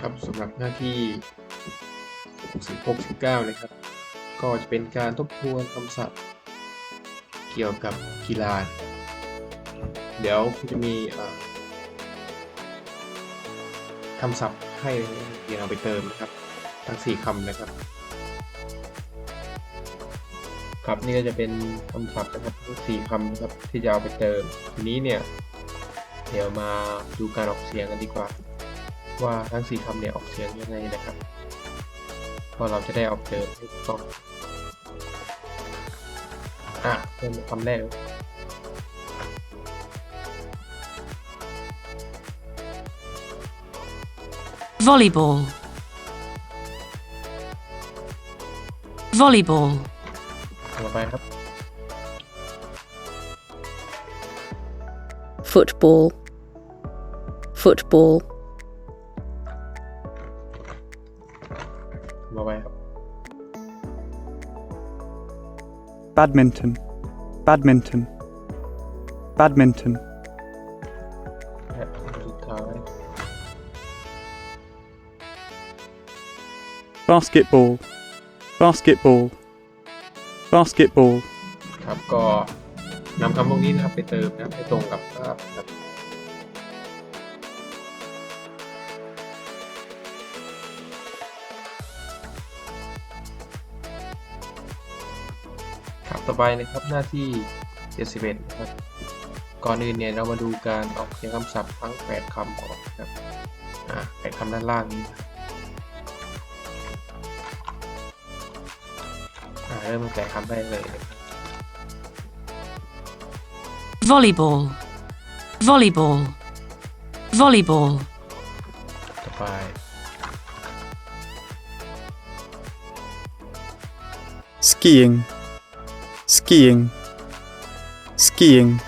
ครับสำหรับหน้าที่66 9นะครับ ก็จะเป็นการทบทวนคำศัพท์เกี่ยวกับกีฬา เดี๋ยวจะมีคำศัพท์ให้เรียนเอาไปเติมนะครับ ทั้ง 4คำนะครับ ครับนี่ก็จะเป็นคำศัพท์นะครับทั้ง4คำนะครับที่จะเอาไปเติม ทีนี้เนี่ย เดี๋ยวมาดูการออกเสียงกันดีกว่า ว่าทั้ง4คำเนี่ยออกเสียงยังไงนะครับเพราะเราจะได้ออกเติมให้ถูกต้องอะเริ่มคำแรก volleyball volleyball ต่อไปครับ football football ต่อไปครับ badminton, badminton, badminton, และสุดท้าย basketball, basketball, basketball, ครับก็นำคำพวกนี้นะครับไปเติมนะครับให้ตรงกับภาพนะครับ ต่อไปนะครับหน้าที่ 71นะครับก่อนอื่นเนี่ยเรามาดูการออกเสียงคำศัพท์ทั้ง 8คำก่อนนะครับอ่า8คำด้านล่างนี้นะครับอ่าเริ่มตั้งแต่คำแรกเลยนะครับ volleyball volleyball volleyball ต่อไป skiing, Skiing. Skiing.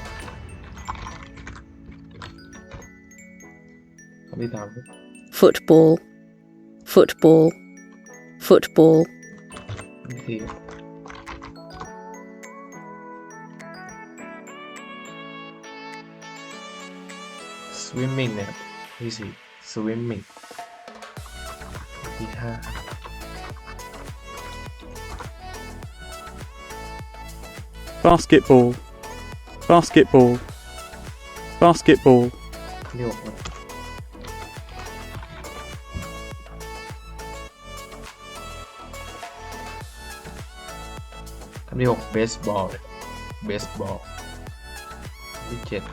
Football. Football. Football. Swimming. Easy. Swimming. Yeah. basketball, basketball, basketball, คำที่หกครับคำที่หก baseball นะครับ baseball คำที่เจ็ด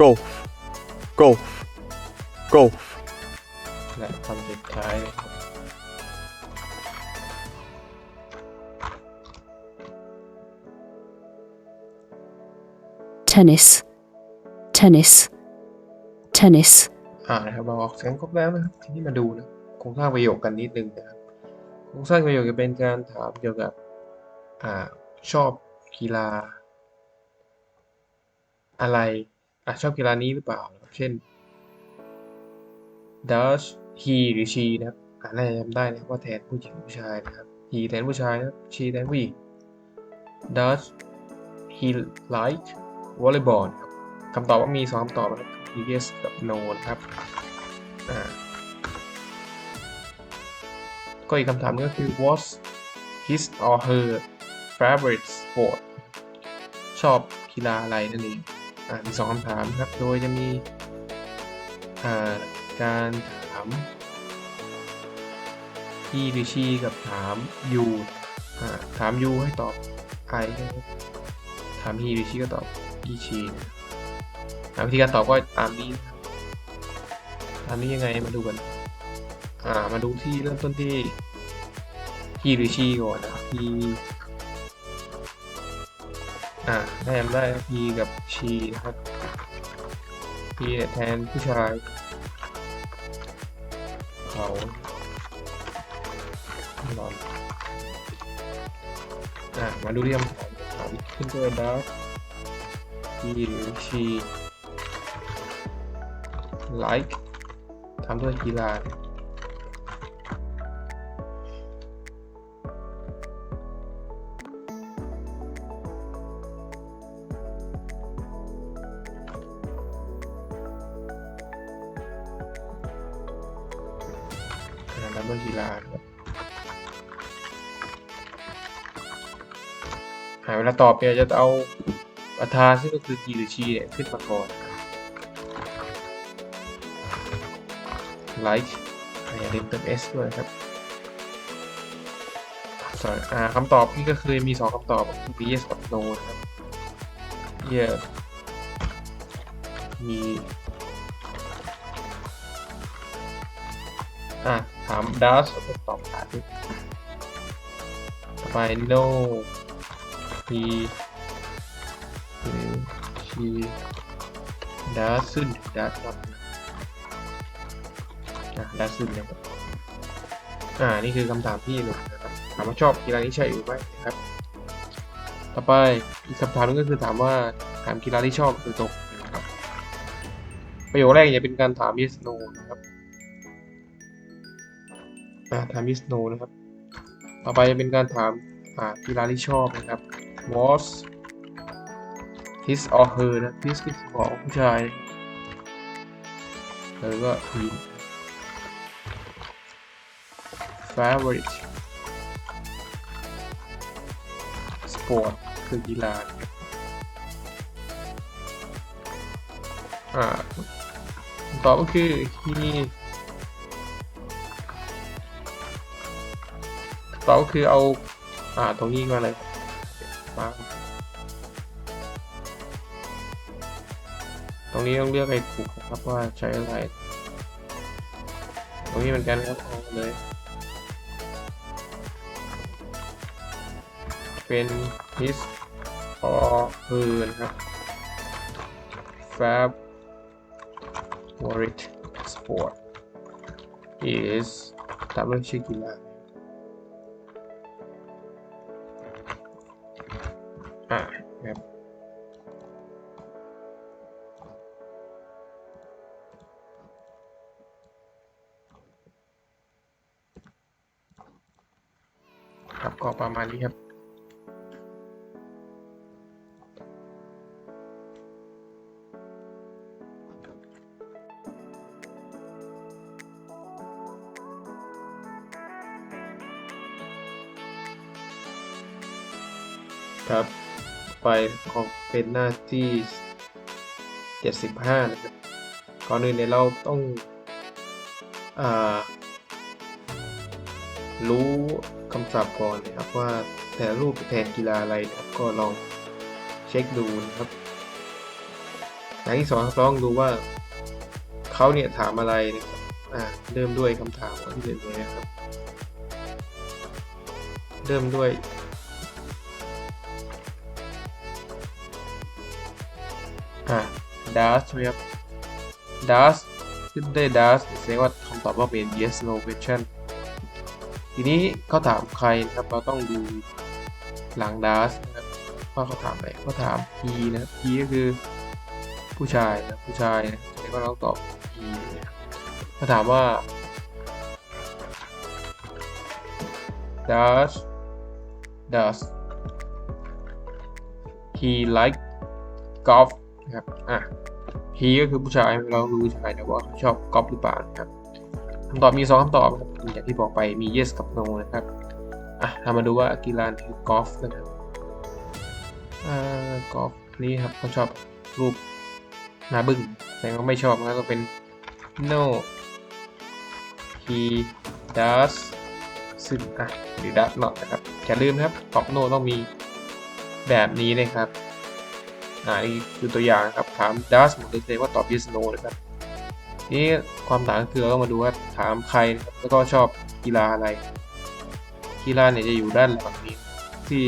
golf, golf, golf, และคำสุดท้ายนะครับ Tennis tennis tennis อ่านะครับเราออกเสียงครบแล้วนะครับทีนี้มาดูนะโครงสร้างประโยคกันนิดนึงนะครับโครงสร้างประโยคจะเป็นการถามเกี่ยวกับอ่าชอบกีฬา อะไรอะชอบกีฬานี้หรือเปล่านะครับเช่น does he หรือ she นะครับอ่าน่าจะจำได้นะครับว่าแทนผู้หญิงผู้ชายนะครับ he แทนผู้ชายนะ she แทนผู้หญิง does he like volleyball นะครับคำตอบว่ามีสองคำตอบนะครับ yes กับ no นะครับอ่าก็อีกคำถามหนึงก็คือ what's his or her favorite sport ชอบกีฬาอะไรนั่นเองอ่ามีสองคำถามครับ โดยจะมีอ่าการถาม he หรือ she กับถาม you อ่าถาม you ให้ตอบ I นะครับถาม he หรือ she ก็ตอบ he she นะวิธีการตอบก็ตามนี้ตามนี้ยังไงมาดูกัน อ่า มาดูที่เริ่มต้นที่ he หรือ she ก่อนนะครับ he อ่าได้จำได้ครับ he กับ she นะครับ he เนี่แทนผู้ชาย เขานอนอ่ามาดูที่คำถามขึ้นด้วย does he or she like ทำเพื่อกีฬาทำด้วยอกีฬาหาเวลาตอบเนี่ยจะเอา ประธานซึ่งก็คือกีหรือชีเนี่ยขึ้นมาก่อนไลค์อย่าลืมเติม S ด้วยครับส่วนอ่าคำตอบนี่ก็คือมีสองคำตอบคือ yes กับ no นครับ yes มีอะถาม does ก็ตอบถามดิต่อไป no he หรือ she doesn't does not อะ doesn't นะครับอ่า นี่คือคำถามที่หนึ่งนะครับถามว่าชอบกีฬานี้ใช่หรือไม่นะครับ ต่อไปอีกคำถามหนึงก็คือถามว่าถามกีฬาที่ชอบคือตรงนะครับประโยคแรกจะเป็นการถาม yes no นะครับอ่าถาม yes no นะครับ ต่อไปจะเป็นการถามอ่ากีฬาที่ชอบนะครับ was his or her นะ his คือของผู้ชายเธอก็ he favorite sport คือกีฬาอ่าตอบก็คือ he ตอบก็คือเอา อ่า ตรงนี้มาเลยมา รงนี้ต้องเลือกให้ถูกนะครับว่าใช้อะไร ตรงนี้เหมือนกันครับเอาเลย เป็น his or her นครับ favorite sport is ตามด้วยชื่อกีฬาอ่าครับ ก็ประมาณนี้ครับครับไปของเป็นหน้าที่ 75 นะครับ ก่อนอื่นเนี่ยเราต้องอรู้ คำศัพท์ก่อนนะครับว่าแต่รูปแทนกีฬาอะไรนะครับก็ลองเช็คดูนะครับอย่างที่สองครับลองดูว่าเขาเนี่ยถามอะไรนะครับอ่าเริ่มด้วยคำถามที่หนึ่งเลยนะครับ เริ่มด้วยอ่า does ใช่ไหมครับ does ขึ้นได้ does แสดงว่าคำตอบว่าเป็น yes no question ทีนี้เขาถามใครนะครับเราต้องดูหลัง does นะครับว่าเขาถามอะไรเขาถาม he นะ he ก็คือผู้ชายนะผู้ชายนะแสดงว่าเราต้องตอบ he นะครับเขาถามว่า does does he like golf นะครับอะ he ก็คือผู้ชายเรารู้ผู้ชายนะว่าเขาชอบกอล์ฟหรือเปล่านะครับ คำตอบมีสองคำตอบครับอย่างที่บอกไปมี yes กับ no นะครับอะเรามาดูว่ากีฬาคือกอล์ฟนะครับอ่ากอล์ฟนี่ครับเขาชอบรูปหน้าบึ้งแสดงว่าไม่ชอบนะก็เป็น no he does ซึ่งอะหรือ does not นะครับอย่าลืมนะครับตอบ no ต้องมีแบบนี้นะครับอ่านี่คือตัวอย่างนะครับถาม does หมดเลยว่าตอบ yes no นะครับ นี่ความต่างคือเราต้องมาดูว่าถามใครแล้วก็ชอบกีฬาอะไร กีฬาเนี่ยจะอยู่ด้านหลังนี้ที่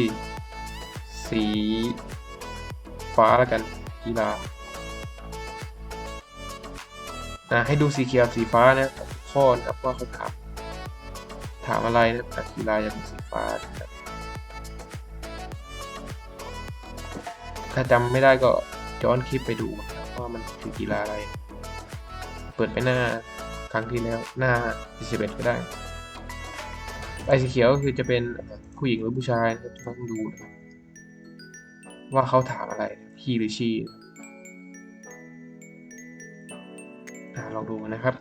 สีฟ้าแล้วกันกีฬาอะให้ดูสีเขียวสีฟ้านะข้อนะครับว่าเขาถามถามอะไรนะครับกีฬาจะเป็นสีฟ้านะครับถ้าจำไม่ได้ก็ย้อนคลิปไปดูว่ามันคือกีฬาอะไร ปิดไปหน้าครั้งที่แล้วหน้า 41 ก็ได้ใบสีเขียวก็คือจะเป็นผู้หญิงหรือผู้ชายนะครับต้องดูนะว่าเขาถามอะไรพี่หรือชีอ่าลองดูนะครับ